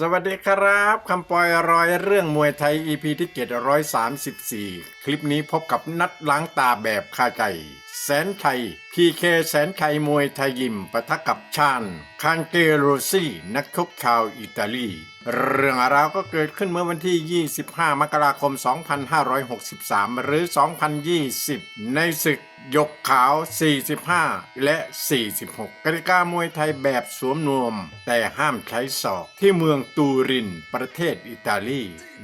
สวัสดีครับคำปอยรอยเรื่องมวยไทย EP ที่ 734 คลิปนี้พบกับนัดล้างตาแบบคาใจ แสนชัยพีเคแสนชัยมวยไทยยิมปะทะกับชาญคานเกโรซี่นักชกชาวอิตาลี เรื่องราวก็เกิดขึ้นเมื่อวันที่ 25 มกราคม 2563 หรือ 2020 ในศึกยกขาว 45 และ 46กติกามวยไทยแบบสวมนวม แต่ห้ามใช้ศอกที่เมืองตูริน ประเทศอิตาลี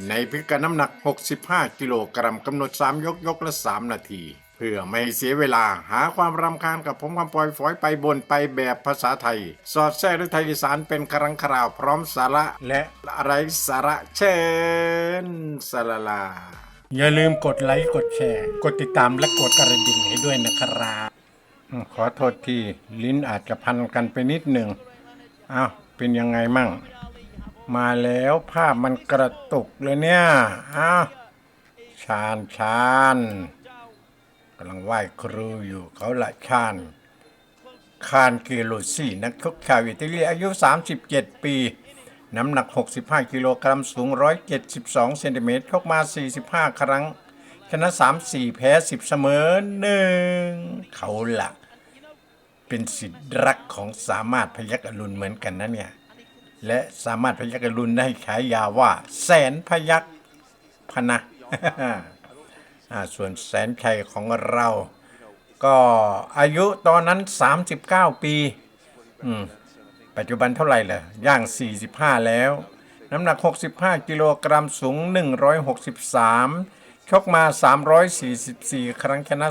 ในพิกัดน้ำหนัก 65 กิโลกรัมกำหนด 3 ยกยกละ 3 นาที พื่อไม่ให้เสียเวลาหาความรำคาญกับผมคำปล่อยฝอยไปบนไปแบบภาษาไทย สอดแทรกด้วยไทยอีสานเป็นครังคราวพร้อมสาระและอะไรสาระเชิญสลาลา อย่าลืมกดไลค์กดแชร์ กดติดตามและกดกระดิ่งให้ด้วยนะครับอืมขอโทษทีลิ้นอาจจะพันกันไปนิดหนึ่งอ้าวเป็นยังไงมั่ง มาแล้วภาพมันกระตุกเลยเนี่ยอ้าวชาญชาญกำลังไหว้ครูอยู่เขาละชาญคานเกโลซี่นักชกชาวอิตาลีอายุ 37 ปี น้ำหนัก 65 กิโลกรัมสูง 172 เซนติเมตรชกมา 45 ครั้ง ชนะ 3 4 แพ้ 10 เสมอ1เขาละเป็นสิทธิ์รักของสามารถพยักอรุณเหมือนกันนะเนี่ย และสามารถพยักอรุณได้ฉายาว่า แสนพยักพนะอ่า ส่วนแสนชัยของเรา ก็อายุตอนนั้น 39 ปีอืมปัจจุบันเท่าไหร่ล่ะย่าง 45 แล้ว น้ำหนัก 65 กิโลกรัมสูง 163 ชกมา 344 ครั้งชนะ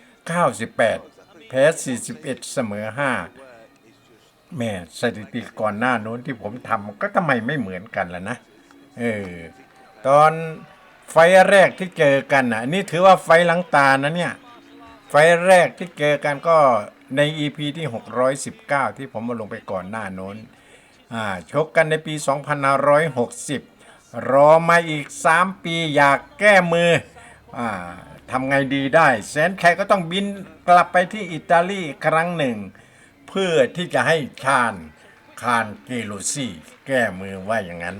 298 แพ้ 41 เสมอ 5 แม่สถิติก่อนหน้าโน้นที่ผมทำก็ทำไมไม่เหมือนกันล่ะนะ เออ ตอน ไฟแรกที่เจอกันอะนี่ถือว่าไฟหลังตานะเนี่ยไฟแรกที่เจอกันก็ใน EP ที่ 619 ที่ผมมาลงไปก่อนหน้าน้นอ่าชกกันในปี 2560 รอมาอีก 3 ปีอยากแก้มืออ่าทำไงดีได้ แสนชัยก็ต้องบินกลับไปที่อิตาลีครั้งหนึ่ง เพื่อที่จะให้ชาญคานเกโลซี่ แก้มือว่าอย่างนั้น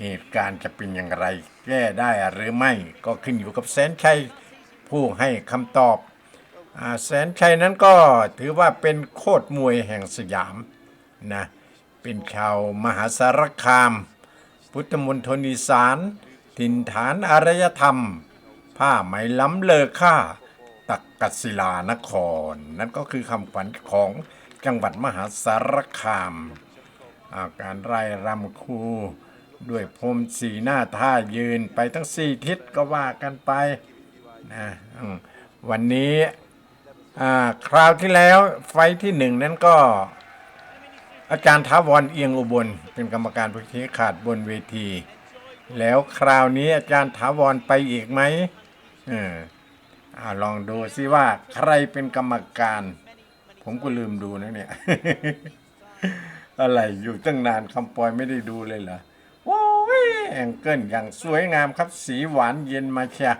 เหตุการณ์จะเป็นอย่างไรแก้ได้หรือไม่ก็ขึ้นอยู่กับแสนชัยผู้ให้คำตอบอแสนชัยนั้นก็ถือว่าเป็นโคตรมวยแห่งสยามนะเป็นชาวมหาสารคาม พุทธมณฑลอีสานถิ่นฐานอารยธรรม ผ้าไหมล้ำเลอค่าตักกศิลานคร นั่นก็คือคำขวัญของจังหวัดมหาสารคามอาการไร่รำคู ด้วยพรมสีหน้าท่ายืนไปทั้งสี่ทิศก็ว่ากันไปนะวันนี้คราวที่แล้วไฟที่หนึ่งนั้นก็ อาจารย์ท้าวรเอียงอุบล เป็นกรรมการผู้ชี้ขาดบนเวที แล้วคราวนี้อาจารย์ถาวรไปอีกไหมเออลองดูซิว่าใครเป็นกรรมการ ผมก็ลืมดูนะเนี่ย อะไรอยู่ตั้งนานคำปอยไม่ได้ดูเลยเหรอ แองเกิลอย่างสวยงามครับ สีหวานเย็นมาเชีย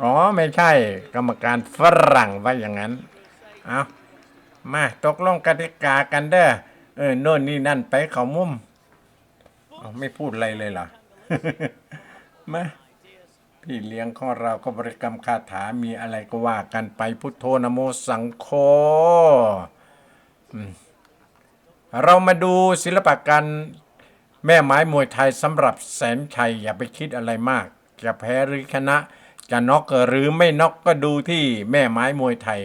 อ๋อ ไม่ใช่ กรรมการฝรั่งว่าอย่างนั้น เอามาตกลงกติกากันเด้อ เออ โน่นนี่นั่นไปเขามุมเอาไม่พูดอะไรเลยเหรอ มาพี่เลี้ยงของเราก็บริกรรมคาถา มีอะไรก็ว่ากันไปพุทโธนะโมสังโฆเรามาดูศิลปะการ แม่ไม้มวยไทยสำหรับแสนชัยอย่าไปคิดอะไรมาก จะแพ้หรือชนะ จะน็อกหรือไม่น็อกก็ดูที่แม่ไม้มวยไทย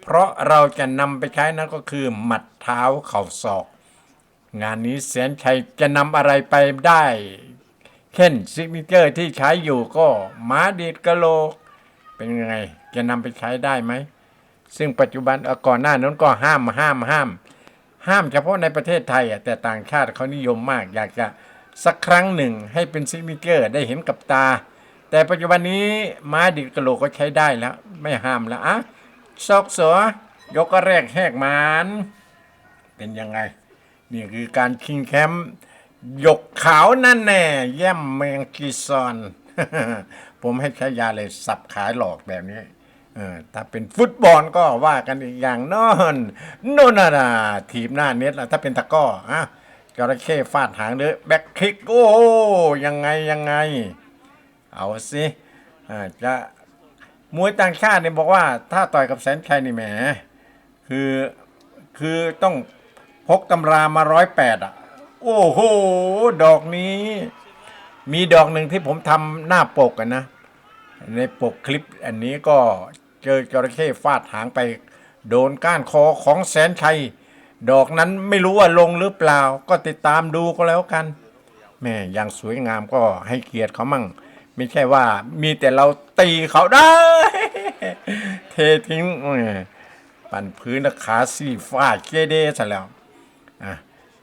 เพราะเราจะนำไปใช้นั่นก็คือหมัดเท้าเข่าศอก งานนี้แสนชัยจะนำอะไรไปได้ เช่นซิกเนเจอร์ที่ใช้อยู่ก็หมาดีดกะโหลก เป็นไงจะนำไปใช้ได้ไหม ซึ่งปัจจุบันก่อนหน้านั้นก็ห้ามห้ามห้าม ห้ามเฉพาะในประเทศไทยอะแต่ต่างชาติเขานิยมมาก อยากจะสักครั้งหนึ่งให้เป็นซิกเนเจอร์ได้เห็นกับตา แต่ปัจจุบันนี้ม้าดิดกะโหลกก็ใช้ได้แล้ว ไม่ห้ามแล้วอะซอกเสอยกกระแรกแหกมานเป็นยังไง นี่คือการคิงแคมป์หยกขาวนั่นแน่แย่มเมงกีซอน ผมให้ใช้ยาเลยสับขายหลอกแบบนี้ เออถ้าเป็นฟุตบอลก็ว่ากันอีกอย่างนอนโนนน่ะนะทีมหน้าเน็ตละถ้าเป็นตะก้ออะจระเข้ฟาดหางเด้อแบ็คคิกโอ้ยังไงยังไง เอาสิอ่จะมวยต่างชาติเนี่ยบอกว่าถ้าต่อยกับแสนชัยนี่แหมคือคือต้องพกตำรามาร้อยแปดอะ โอ้โห ดอกนี้ มีดอกหนึ่งที่ผมทำหน้าปกอะนะ ในปกคลิปอันนี้ก็เจอจระเข้ฟาดหางไป โดนก้านคอของแสนชัย ดอกนั้นไม่รู้ว่าลงหรือเปล่า ก็ติดตามดูก็แล้วกันแม่อย่างสวยงามก็ให้เกียรติเขามั่ง ไม่ใช่ว่ามีแต่เราตีเขาได้ เททิ้งปั่นพื้นขาสีฟ้าดเกเดซะแล้วอะ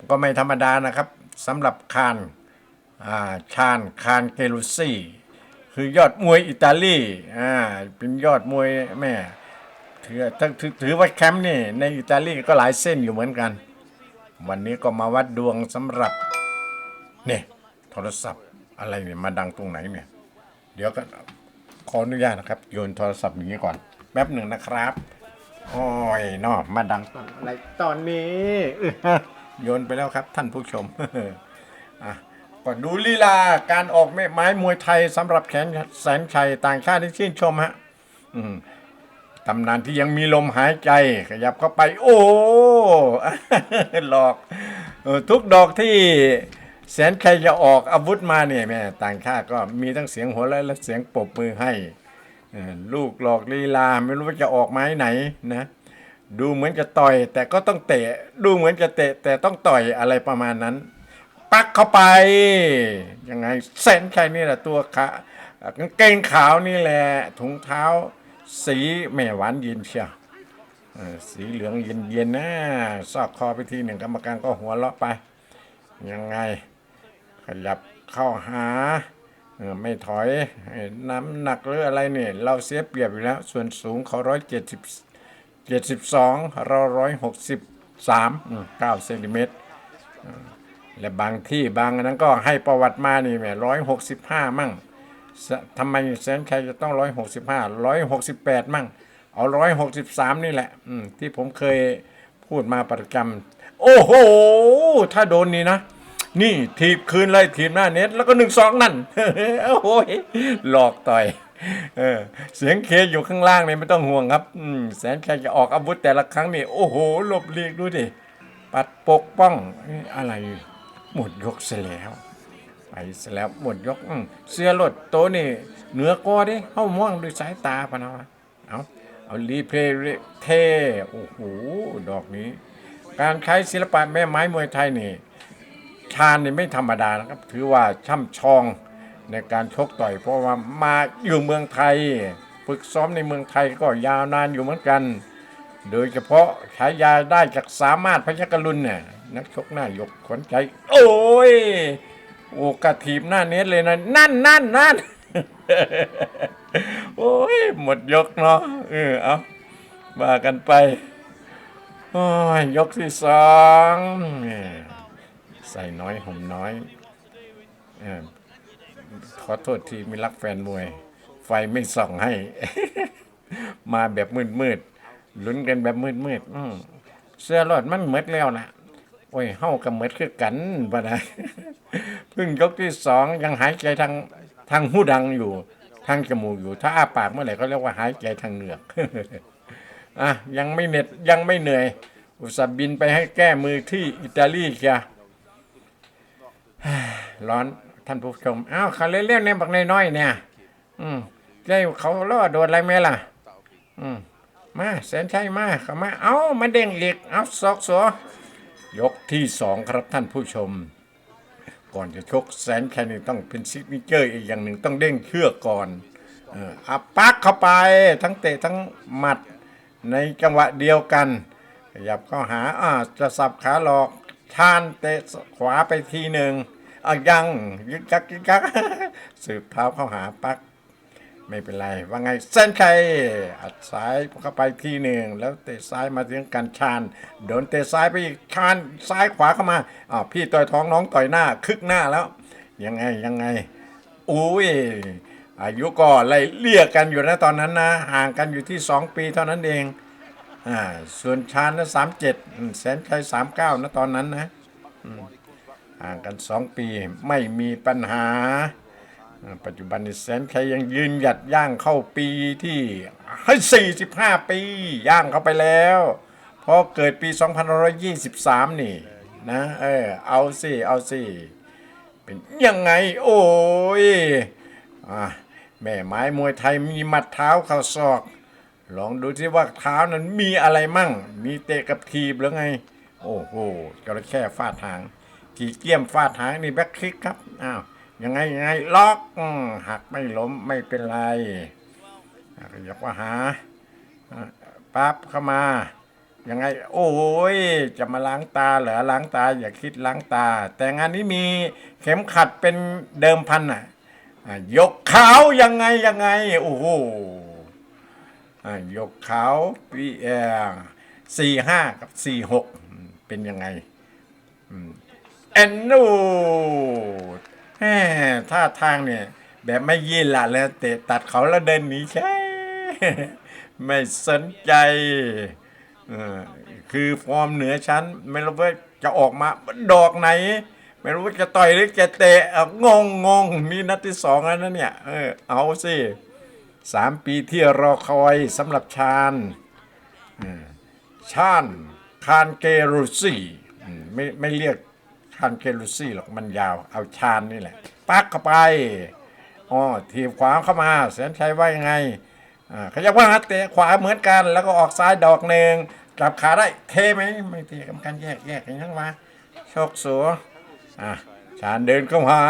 ก็ไม่ธรรมดานะครับสำหรับคานอ่าชาญคานเกลุซี่ คือยอดมวยอิตาลีอ่าเป็นยอดมวยแม่ถือถือถือว่าแคมป์นี่ในอิตาลีก็หลายเส้นอยู่เหมือนกัน วันนี้ก็มาวัดดวงสำหรับเนี่ยโทรศัพท์อะไรเนี่ยมาดังตรงไหนเนี่ย เดี๋ยวก็ขออนุญาตนะครับโยนโทรศัพท์อย่างนี้ก่อนแป๊บหนึ่งนะครับโอ้ยนอมาดังตอนอะไรตอนนี้โยนไปแล้วครับท่านผู้ชม ก็ดูลีลาการออกแม่ไม้มวยไทยสำหรับแขนแสนชัยต่างชาติที่ชื่นชมฮะอืตำนานที่ยังมีลมหายใจ ขยับเข้าไป โอ้หลอกทุกดอกที่แสนชัยจะออกอาวุธมาเนี่ยแม่ต่างชาติก็มีทั้งเสียงหัวเราะและเสียงปรบมือให้เออลูกหลอกลีลาไม่รู้ว่าจะออกไม้ไหนนะดูเหมือนจะต่อย แต่ก็ต้องเตะดูเหมือนจะเตะแต่ต้องต่อยอะไรประมาณนั้น ปักเข้าไป ยังไงแสนชัยนี่แหละตัวขากางเกงขาวนี่แหละถุงเท้า สีแม่หวานเย็นเชียวสีเหลืองเย็นๆนะซอกคอไปทีหนึ่งกรรมการก็หัวเราะไป ยังไง ขยับเข้าหาไม่ถอยน้ำหนักหรืออะไรเนี่ยเราเสียเปรียบอยู่แล้ว ส่วนสูงเขาร้อยเจ็ดสิบเจ็ดสิบสองเราร้อยหกสิบสามเก้าเซนติเมตร และบางที่บางอันนั้นก็ให้ประวัติมานี่แหมร้อยหกสิบห้ามั่งทำไมแสนชัยจะต้องร้อยหกสิบห้าร้อยหกสิบแปดมั่ง เอาร้อยหกสิบสามนี่แหละที่ผมเคยพูดมาประจำโอ้โห ถ้าโดนนี่นะ นี่ถีบคืนเลยถีบหน้าเน็ตแล้วก็หนึ่งสองนั่นโอ้โหหลอกต่อยเออเสียงเคอยู่ข้างล่างนี่ไม่ต้องห่วงครับแสนชัยจะออกอาวุธแต่ละครั้งนี่ โอ้โหหลบเลียกดูดิปัดปกป้องอะไร หมดยกเสียแล้ว ไปเสียแล้วหมดยกเสื้อรถโตนี่เหนือกอดิเข้ามองด้วยสายตาพะนะวะเอาเอารีเพลย์รีเทโอ้โหดอกนี้ การใช้ศิลปะแม่ไม้มวยไทยนี่ชาญนี่ไม่ธรรมดานะครับ ถือว่าช่ำชองในการชกต่อยเพราะว่ามาอยู่เมืองไทย ฝึกซ้อมในเมืองไทยก็ยาวนานอยู่เหมือนกัน โดยเฉพาะฉายาได้จากสามารถพยัคฆรุณเนี่ยนักชกหน้ายกขวัญใจ โอ้ย โอ้กระถีบหน้าเน็ตเลยนะ นั่นนั่นนั่นโอ้ย หมดยกเนาะเออเอาว่ากันไป โอ้ย ยกที่สองใส่น้อยห่มน้อยอขอโทษทีมีรักแฟนมวย ไฟไม่ส่องให้ มาแบบมืดมืด ลุ้นกันแบบมืดมืดๆอื้อเสื้อรอดมันเหมดแล้วนะโอ้ยเฮากับเหมดคือกันปะนะเพิ่งยกที่สองยังหายใจทางทางหูดังอยู่ ทางจมูกอยู่ ถ้าอ้าปากเมื่อไหร่เขาเรียกว่าหายใจทางเหงือกอะยังไม่เหน็ดยังไม่เหนื่อย อุตส่าห์บินไปให้แก้มือที่อิตาลีจ้ะร้อนท่านผู้ชมอ้าวเขาเล่นๆในบักน้อยๆเนี่ย อืมได้เขาล่อโดนอะไรไหมล่ะ อืม มาแสนชัยมาเข้ามา เอามาเด้งอีก เอาซอกสัวยกที่สองครับท่านผู้ชม ก่อนจะชกแสนชัยนี่ต้องเป็นซิกเนเจอร์อีกอย่างหนึ่งต้องเด้งเชือกก่อนเอออัปักเข้าไปทั้งเตะทั้งหมัดในจังหวะเดียวกันขยับเข้าหาอ่าจะสับขาหลอกชานเตะขวาไปทีหนึ่งอะยังยึกยักยึกยักสืบเท้าเข้าหาปัก ไม่เป็นไร ว่าไงเส้นชัยอัดซ้ายเข้าไปทีหนึ่งแล้วเตะซ้ายมาถึงกันชานโดนเตะซ้ายไปอีกชานซ้ายขวาเข้ามาอ้าวพี่ต่อยท้องน้องต่อยหน้าคึกหน้าแล้ว ยังไงยังไงอุ้ยอายุก็ไล่เลี่ยกันอยู่นะตอนนั้นนะ ห่างกันอยู่ที่ 2 ปีเท่านั้นเองอ่าส่วนชาญนะสามเจ็ดแสนชัยสามเก้านะตอนนั้นนะห่างกันสองปีไม่มีปัญหา ปัจจุบันนี้แสนชัยยังยืนหยัดย่างเข้าปีที่ให้45 ปี ย่างเข้าไปแล้วเพราะเกิดปี2523 นี่นะเออเอาสิเอาสิเป็นยังไง โอ้ยอแม่ไม้มวยไทยมีหมัดเท้าเข่าศอก ลองดูที่ว่าเท้านั้นมีอะไรมั่ง มีเตะกับทีบหรือไง โอ้โหจระเข้ฟาดหางทีเกี้ยมฟาดหางนี่แบ็คคิกครับอ้าว ยังไงยังไงล็อกหักไม่ล้มไม่เป็นไรอยับว่าหาปั๊บเข้ามายังไง โอ้ยจะมาล้างตาเหรอล้างตา อย่าคิดล้างตา แต่งานนี้มีเข็มขัดเป็นเดิมพันอะยกขาวยังไงยังไงโอ้โหยกเขาปีเอสี่ห้ากับสี่หกเป็นยังไงแอนนู แหมท่าทางเนี่ย แบบไม่ยีนละแล้วเตะตัดเขาแล้วเดินหนีใช่ ไม่สนใจคือฟอร์มเหนือชั้น ไม่รู้ว่าจะออกมาดอกไหน ไม่รู้ว่าจะต่อยหรือจะเตะอะงงงงนี่นัดที่สองแล้วนะเนี่ยเออเอาสิสามปีที่รอคอยสำหรับชาญชาญคานเกรุซี่ไม่ไม่เรียก คานเกรุซี่หรอกมันยาว เอาชาญนี่แหละ ปักเข้าไปอ๋อทีบขวาเข้ามาแสนชัยว่ายังไงอ่าขยับว่าเตะขวาเหมือนกันแล้วก็ออกซ้ายดอกหนึ่งกลับขาได้เทไหมไม่เทกรรมการแยกแยกอย่างนั้นมาโชคสัวอะชาญเดินเข้าหา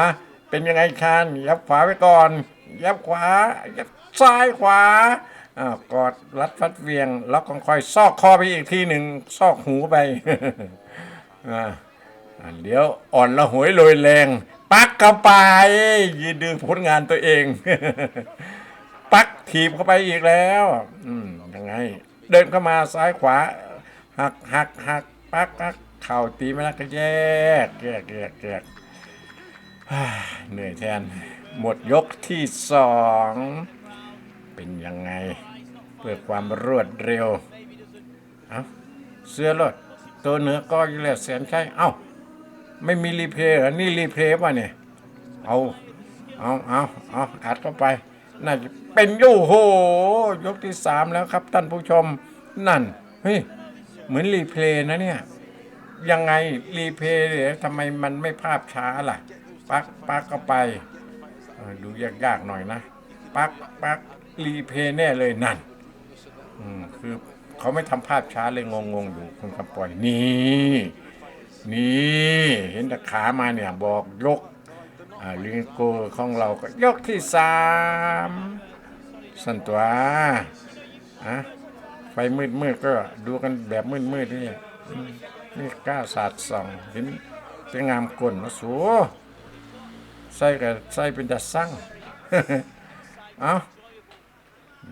เป็นยังไงชาญยับขวาไว้ก่อน ยับขวายับซ้ายขวาอ่ากอดรัดฟัดเวียง แล้วก็ค่อยซอกคอไปอีกทีหนึ่งซอกหูไปอ่า เดี๋ยวอ่อนละหวยโรยแรง ปักเข้าไปยืนดูผลงานตัวเอง ปักถีบเข้าไปอีกแล้วอืมยังไง เดินเข้ามาซ้ายขวา หักหักหักปักปักเข่าตีไม่ได้ก็แยกแยกแยกแยกเหนื่อยแทน หมดยกที่สองเป็นยังไง เพื่อความรวดเร็ว เอาเสื้อรถตัวเหนือก็อยู่แล้วแสนใช่เอ้า ไม่มีรีเพลย์เหรอนี่รีเพลย์ป่ะเนี่ย เอา เอาเอาเอาอัดเข้าไป น่าจะเป็นโอ้โห ยกที่สามแล้วครับท่านผู้ชม นั่น เฮ้ย เหมือนรีเพลย์นะเนี่ย ยังไงรีเพย์เนี่ยทำไมมันไม่ภาพช้าล่ะ ปักปักเข้าไป ดูยากๆหน่อยนะ ปักปักรีเพย์แน่เลยนั่น อืมคือเขาไม่ทำภาพช้าเลยงงๆอยู่คุณคำปล่อยนี่ นี่เห็นต่ขามาเนี่ยบอกยกลิงโกของเราก็ยกที่สามสันตัวอะไฟมืดมืดๆก็ดูกันแบบมืดมืดนี่นี่กล้าศาสาดส่องเห็นเป็นงามกลมาสูใส่กับใส่เป็นดัดสั่งเอา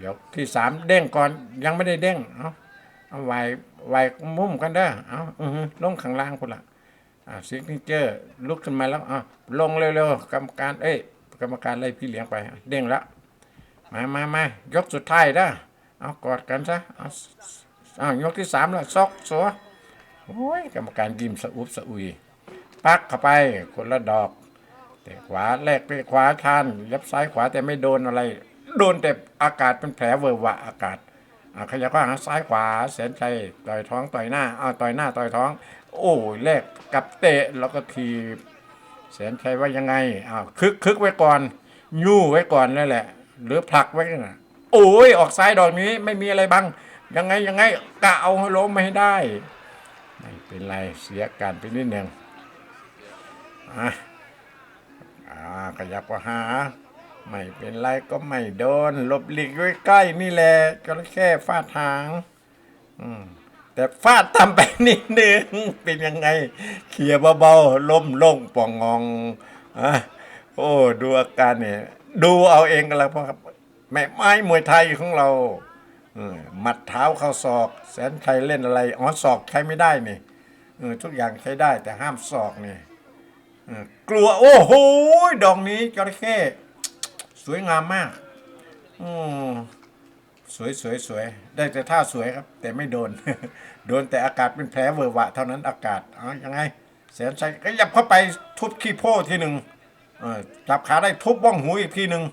ยกที่สามเด้งก่อนยังไม่ได้เด้งเอาเอาไว้ ไหวมุ่มกันเด้อเอาอือฮึลงข้างล่างคนละอ่าซิกเนเจอร์ลุกขึ้นมาแล้วอะลงเร็วๆกรรมการเอ้ยกรรมการไล่พี่เลี้ยงไป เด้งแล้วมามามายกสุดท้ายนะเอากอดกันซะเอาเอายกที่สามแล้วซอกสัวโอ้ยกรรมการยิ้มสะอุบสะอุยปักเข้าไปคนละดอกแต่ขวาแลกไปขวาชานยับซ้ายขวาแต่ไม่โดนอะไร โดนแต่อากาศเป็นแผลเวอร์วะอากาศ ขยับว่าหาซ้ายขวาแสนชัยต่อยท้องต่อยหน้าเอาต่อยหน้าต่อยท้อง โอ้ยแลกกับเตะแล้วก็ทีบแสนชัยว่ายังไงอ้าวคึกคึกไว้ก่อนยู่ไว้ก่อนนั่นแหละ หรือผลักไว้น่ะโอ้ยออกซ้ายดอกนี้ไม่มีอะไรบังยังไงยังไงกะเอาให้ล้มไม่ได้ไม่เป็นไรเสียการไปนิดหนึ่งอะอ่าขยับก็หา ไม่เป็นไรก็ไม่โดน หลบหลีกไว้ใกล้นี่แหละก็แค่ฟาดหาง อืมแต่ฟาดทำไปนิดนึงเป็นยังไงเขี่ยเบาๆล้มลงป่องงองอะโอ้ดูอาการเนี่ยดูเอาเองกันแล้วครับแม่ไม้มวยไทยของเราหมัดเท้าเข้าศอก แสนชัยเล่นอะไรอ๋อศอกใช้ไม่ได้นี่ทุกอย่างใช้ได้แต่ห้ามศอกนี่กลัวโอ้โหดอกนี้จระเข้ สวยงามมากอืมสวยสวยสวยได้แต่ท่าสวยครับ แต่ไม่โดน โดนแต่อากาศเป็นแผลเวอะหวะเท่านั้นอากาศเอายังไงแสนชัยก็ยับเข้าไปทุบขี้โพ่ทีหนึ่งจับขาได้ทุบบ้องหูอีกทีหนึ่ง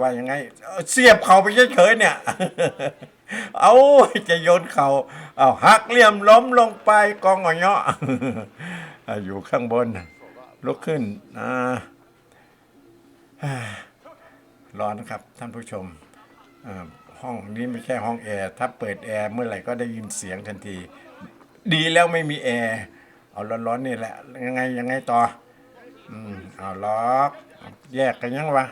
ว่ายังไงเเสียบเข่าไปเฉยๆเนี่ย เอาจะโยนเขา่าเอาหักเหลี่ยมล้มลงไปกองอ่อยเนาะอะอยู่ข้างบนลุกขึ้นอ่า ร้อนนะครับท่านผู้ชมห้องนี้ไม่ใช่ห้องแอร์ถ้าเปิดแอร์เมื่อไหร่ก็ได้ยินเสียงทันที ดีแล้วไม่มีแอร์เอาร้อนๆนี่แหละยังไงยังไงต่ออืมเอาล็อกแยกกันยังวะ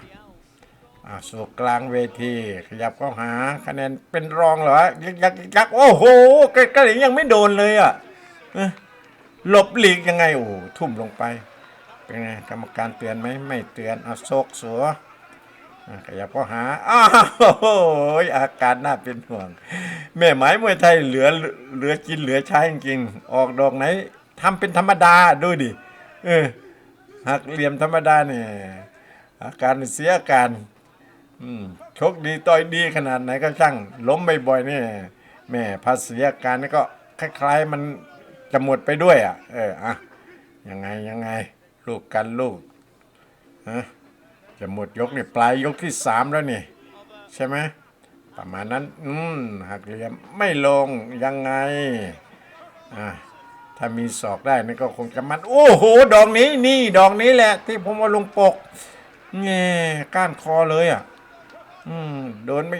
อ่าสู่กลางเวที ขยับเข้าหาคะแนนเป็นรองเหรอยักยักยักยักโอ้โหใกล้ๆยังไม่โดนเลยอะหลบหลีกยังไงโอ้ทุ่มลงไปเป็นไงกรรมการเตือนไหมไม่เตือนเอาโซกสัวอะ ขยับเข้าหา อ้าวโอ้ยอาการน่าเป็นห่วง แม่หมายมวยไทยเหลือเหลือกินเหลือใช้จริงออกดอกไหนทำเป็นธรรมดาดูดิเออหักเหลี่ยมธรรมดาเนี่ยอาการเสียอาการอืมโชคดีต่อยดีขนาดไหนก็ช่าง ล้มบ่อยๆนี่แม่ภาษีอาการนี่ก็คล้ายๆมันจะหมดไปด้วยอะ เอออะยังไงยังไง ลูกกันลูกฮะ จะหมดยกนี่ปลายยกที่สามแล้วนี่ ใช่ไหมประมาณนั้น อืมหักเหลี่ยมไม่ลงยังไงอะถ้ามีศอกได้นี่ก็คงจะมัน โอ้โห ดอกนี้นี่ดอกนี้แหละ ที่ผมเอาลงปกแง่ก้านคอเลยอะ อืมโดนไม่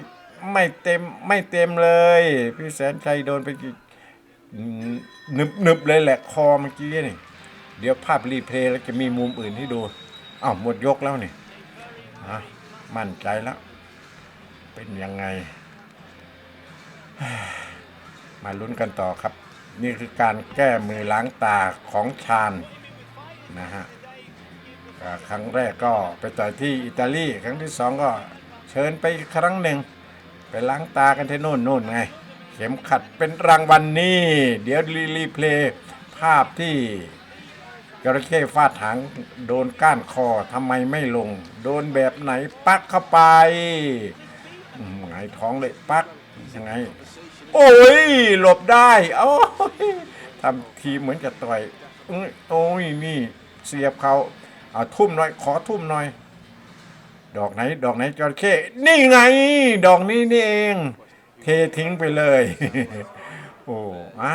ไม่เต็มไม่เต็มเลย พี่แสนชัยโดนไปกี่หนึบหนึบเลยแหละคอเมื่อกี้นี่ เดี๋ยวภาพรีเพลย์แล้วจะมีมุมอื่นให้ดูอ้าวหมดยกแล้วนี่ อะมั่นใจแล้ว เป็นยังไง มาลุ้นกันต่อครับ นี่คือการแก้มือล้างตาของชาญนะฮะครั้งแรกก็ไปต่อยที่อิตาลี ครั้งที่สองก็เชิญไปครั้งหนึ่ง ไปล้างตากันที่โน่นนู่นไง เข็มขัดเป็นรางวัลนนี่ เดี๋ยวรีรีเพลย์ภาพที่ จระเข้ฟาดหางโดนก้านคอทำไมไม่ลง โดนแบบไหนปักเข้าไปหงายท้องเลยปักยังไง โอ้ยหลบได้โอ้ยทำทีเหมือนจะต่อยโอ้ยนี่เสียบเขาเอาทุ่มหน่อยขอทุ่มหน่อย ดอกไหน ดอกไหนจระเข้นี่ไง ดอกนี้นี่เอง เททิ้งไปเลย โอ้อะ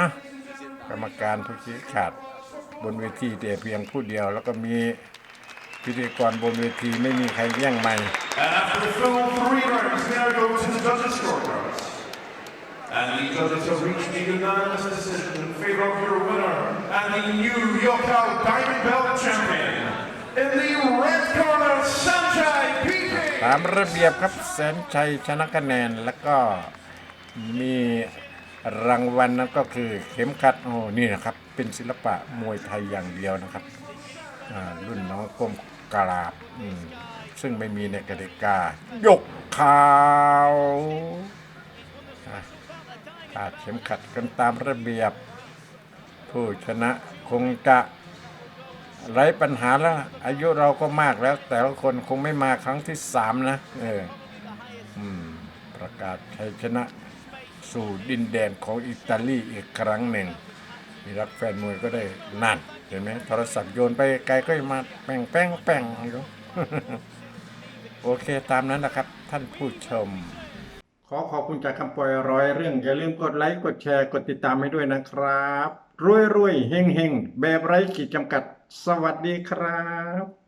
กรรมการผู้ชี้ขาด บนเวทีแต่เพียงผู้เดียว แล้วก็มีพิธีกรบนเวทีไม่มีใครแย่งไม่ And after the full three rounds, now go to the judges' scorecards. And the judges have reached a unanimous decision in favor of your winner and the new Yokow Diamond Belt champion. In the red corner, Sanjay PP. ตามระเบียบครับแสนชัยชนะคะแนนแล้วก็มีรางวัลนั้นก็คือเข็มขัดโอ้นี่นะครับ เป็นศิลปะมวยไทยอย่างเดียวนะครับรุ่นน้องก้มกราบซึ่งไม่มีในกติกา ยกขาวขาดเข็มขัดกันตามระเบียบ ผู้ชนะคงจะไร้ปัญหาแล้ว อายุเราก็มากแล้ว แต่ละคนคงไม่มาครั้งที่สามนะ เอออประกาศชัยชนะสู่ดินแดนของอิตาลีอีกครั้งหนึ่ง มีรักแฟนมวยก็ได้นั่นเห็นไหมโทรศัพท์โยนไปไกลก็มาแป้งแป้งแป้งอยู่โอเคตามนั้นนะครับ ท่านผู้ชม ขอขอบคุณจากคำปล่อยร้อยเรื่อง อย่าลืมกดไลค์กดแชร์กดติดตามให้ด้วยนะครับรวยรวยเฮงเฮงแบบไร้ขีดจำกัด สวัสดีครับ